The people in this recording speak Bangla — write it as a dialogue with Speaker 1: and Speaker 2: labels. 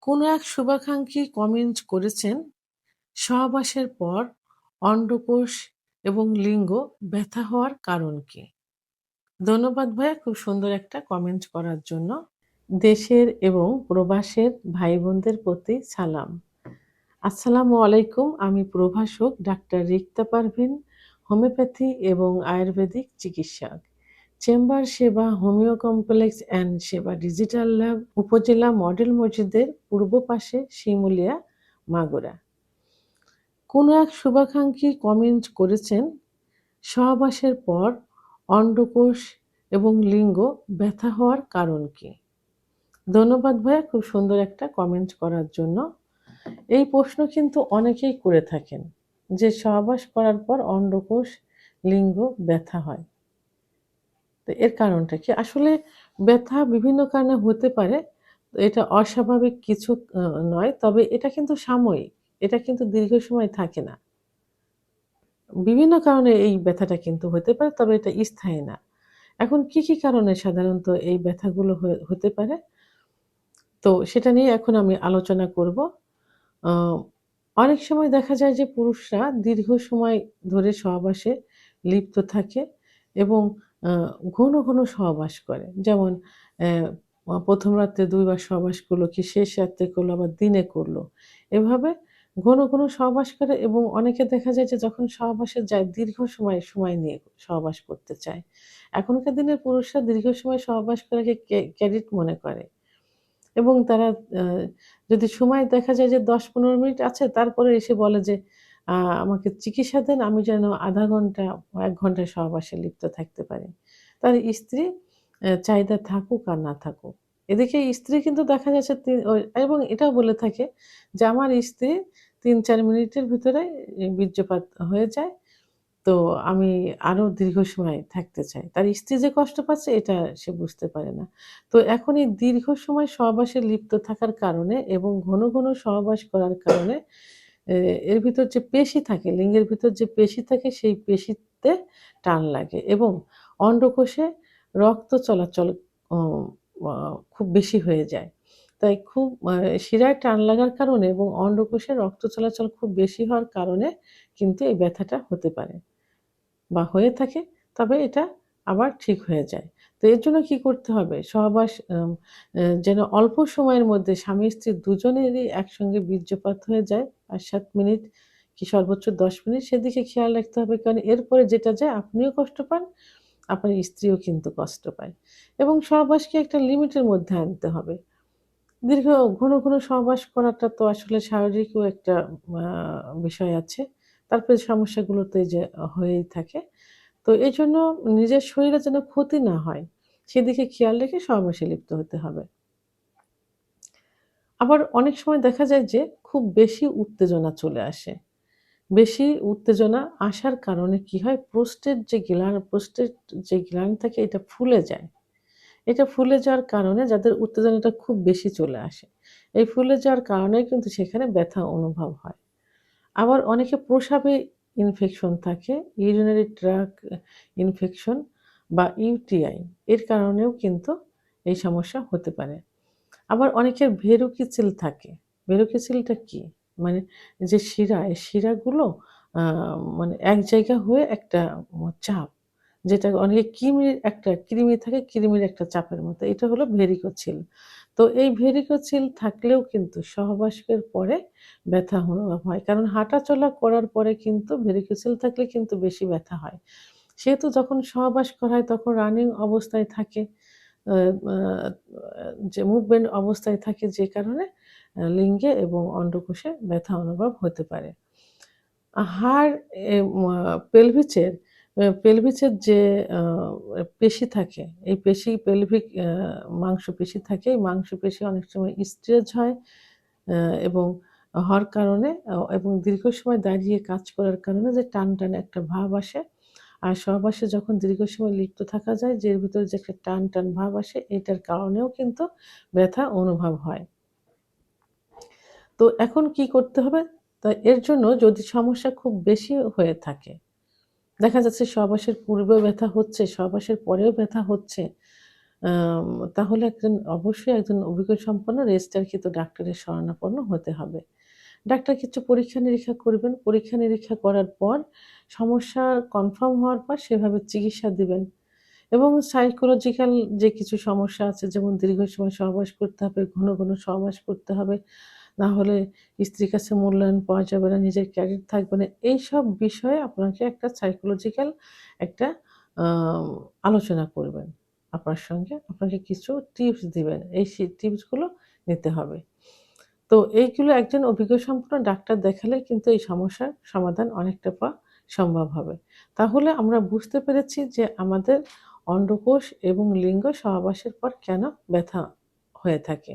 Speaker 1: কোনো এক শুভাকাঙ্ক্ষী কমেন্ট করেছেন, সহবাসের পর অন্ডকোষ এবং লিঙ্গ ব্যথা হওয়ার কারণ কি? ধন্যবাদ ভাইয়া খুব সুন্দর একটা কমেন্ট করার জন্য। দেশের এবং প্রবাসের ভাই-বোনদের প্রতি সালাম। আসসালামু আলাইকুম। আমি প্রভাষক ডাক্তার রিক্তা পারভিন হোমিওপ্যাথি এবং আয়ুর্বেদিক চিকিৎসক। চেম্বার সেবা, homeo complex and Seba digital lab, উপজেলা মডেল মসজিদের পূর্ব পাশে শিমুলিয়া, মাগুরা। কোনো এক শুভাকাঙ্ক্ষী কমেন্ট করেছেন সহবাসের পর অন্ডকোষ এবং লিঙ্গ ব্যথা হওয়ার কারণ কি? ধন্যবাদ ভাইয়া, খুব সুন্দর একটা কমেন্ট করার জন্য। এই প্রশ্ন কিন্তু অনেকেই করে থাকেন যে সহবাস করার পর অন্ডকোষ, লিঙ্গ ব্যথা হয়। তো এর কারণটা কি? আসলে ব্যথা বিভিন্ন কারণে হতে পারে, এটা অস্বাভাবিক কিছু নয়, তবে এটা কিন্তু সাময়িক, এটা কিন্তু দীর্ঘ সময় থাকে না। বিভিন্ন কারণে এই ব্যথাটা কিন্তু হতে পারে, তবে এটা স্থায়ী না। এখন কি কি কারণে সাধারণত এই ব্যথাগুলো হতে পারে? তো সেটা নিয়ে এখন আমি আলোচনা করব। অনেক সময় দেখা যায় যে পুরুষরা দীর্ঘ সময় ধরে সহবাসে লিপ্ত থাকে এবং ঘন ঘন সহবাস করে। যেমন প্রথম রাত্রে দুইবার সহবাস করল কি শেষ রাত্রে করল, আবার দিনে করল। এভাবে ঘন ঘন সহবাস করে এবং অনেকে দেখা যায় যে যখন সহবাসে যায়, দীর্ঘ সময় সময় নিয়ে সহবাস করতে চায়। এখনকার দিনের পুরুষরা দীর্ঘ সময় সহবাস করাকে ক্যারিট মনে করে। এবং তারা যদি সময় দেখা যায় যে দশ পনেরো মিনিট আছে, তারপরে এসে বলে যে আমাকে চিকিৎসা দেন, আমি যেন আধা ঘণ্টা এক ঘণ্টা সহবাসে লিপ্ত থাকতে পারি। তার স্ত্রী চাহিদা থাকুক আর না থাকুক। এদিকে স্ত্রী কিন্তু দেখা যাচ্ছে এবং এটাও বলে থাকে যে আমার স্ত্রী তিন চার মিনিটের ভিতরে বীর্যপাত হয়ে যায়। তো আমি আরও দীর্ঘ সময় থাকতে চাই। তার স্ত্রী যে কষ্ট পাচ্ছে, এটা সে বুঝতে পারে না। তো এখন এই দীর্ঘ সময় সহবাসে লিপ্ত থাকার কারণে এবং ঘন ঘন সহবাস করার কারণে এর ভিতর যে পেশি থাকে, লিঙ্গের ভিতর যে পেশি থাকে, সেই পেশিতে টান লাগে এবং অন্ডকোষে রক্ত চলাচল খুব বেশি হয়ে যায়। তাই খুব শিরায় টান লাগার কারণে এবং অন্ডকোষে রক্ত চলাচল খুব বেশি হওয়ার কারণে কিন্তু এই ব্যথাটা হতে পারে বা হয়ে থাকে। তবে এটা আবার ঠিক হয়ে যায়। তো এর জন্য কি করতে হবে? সহবাস যেন অল্প সময়ের মধ্যে স্বামী স্ত্রী দুজনেরই একসঙ্গে বীর্যপাত হয়ে যায়। পাঁচ, সাত মিনিট কি সর্বোচ্চ দশ মিনিট সেদিকে খেয়াল রাখতে হবে। কারণ এরপরে যেটা যায়, আপনিও কষ্ট পান, আপনার স্ত্রীও কিন্তু কষ্ট পায়। এবং সহবাসকে একটা লিমিটের মধ্যে আনতে হবে। দীর্ঘ ঘন ঘন সহবাস করাটা তো আসলে শারীরিকও একটা বিষয় আছে। তারপরে সমস্যাগুলো তো এই যে হয়েই থাকে। তো এই জন্য নিজের শরীরে যেন ক্ষতি না হয়, সেদিকে খেয়াল রেখে সহবাসে লিপ্ত হতে হবে। আবার অনেক সময় দেখা যায় যে খুব বেশি উত্তেজনা চলে আসে। বেশি উত্তেজনা আসার কারণে কি হয়? প্রোস্টেট যে গ্ল্যান্ড, প্রোস্টেট যে গ্ল্যান্ড থাকে, এটা ফুলে যায়। এটা ফুলে যাওয়ার কারণে যাদের উত্তেজনাটা খুব বেশি চলে আসে, এই ফুলে যাওয়ার কারণে কিন্তু সেখানে ব্যথা অনুভব হয়। আবার অনেকে প্রসাবে ইনফেকশন থাকে ইউরিনারি ট্রাক ইনফেকশন বা ইউটিআই এর কারণেও কিন্তু এই সমস্যা হতে পারে। আবার অনেকের ভেরুকিচিল থাকে। ভেরুকিচিলটা কি? মানে যে শিরা, এই শিরাগুলো মানে এক জায়গা হয়ে একটা চাপ, যেটা অনেকে কৃমির একটা, কৃমি থাকে, কৃমির একটা চাপের মতো। এটা হলো ভেরিকোছিল তো এই ভেরিকোছিল থাকলেও কিন্তু সহবাসের পরে ব্যথা অনুভব হয়। কারণ হাঁটা চলা করার পরে কিন্তু ভেরিকোছিল থাকলে কিন্তু বেশি ব্যথা হয়। সেহেতু যখন সহবাস করা হয়, তখন রানিং অবস্থায় থাকে যে মুভমেন্ট অবস্থায় থাকে যে কারণে লিঙ্গে এবং অন্ডকোষে ব্যথা অনুভব হতে পারে। হাড় পেলভিচের পেলভিসের যে পেশি থাকে, এই পেশি, পেলভিক মাংসপেশি থাকে, এই মাংসপেশি অনেক সময় স্ট্রেচ হয় এবং হওয়ার কারণে এবং দীর্ঘ সময় দাঁড়িয়ে কাজ করার কারণে যে টান টান একটা ভাব আসে, আর সহবাসে যখন দীর্ঘ সময় লিপ্ত থাকা যায়, যে ভিতরে যে একটা টান টান ভাব আসে, এটার কারণেও কিন্তু ব্যথা অনুভব হয়। তো এখন কি করতে হবে? তা এর জন্য যদি সমস্যা খুব বেশি হয়ে থাকে দেখা যাচ্ছে সহবাসের পূর্বেও ব্যথা হচ্ছে সহবাসের পরেও ব্যথা হচ্ছে তাহলে একজন অবশ্যই একজন অভিজ্ঞ সম্পন্ন রেজিস্টারকৃত ডাক্তারের শরণাপন্ন হতে হবে। ডাক্তার কিছু পরীক্ষা-নিরীক্ষা করবেন। পরীক্ষা-নিরীক্ষা করার পর সমস্যা কনফার্ম হওয়ার পর সেভাবে চিকিৎসা দিবেন এবং সাইকোলজিক্যাল যে কিছু সমস্যা আছে যেমন দীর্ঘ সময় সহবাস করতে হবে, ঘন, ঘন সহবাস করতে হবে। না হলে স্ত্রীর কাছে মূল্যায়ন পাওয়া যাবে না, নিজের ক্যারিয়ার থাকবে না। এইসব বিষয়ে আপনাকে একটা সাইকোলজিক্যাল একটা আলোচনা করবেন আপনার সঙ্গে। আপনাকে কিছু টিপস দিবেন। এই টিপসগুলো নিতে হবে। তো এইগুলো একজন অভিজ্ঞ সম্পন্ন ডাক্তার দেখালে কিন্তু এই সমস্যার সমাধান অনেকটা পাওয়া সম্ভব হবে। তাহলে আমরা বুঝতে পেরেছি যে আমাদের অন্ডকোষ এবং লিঙ্গ সহবাসের পর কেন ব্যথা হয়ে থাকে।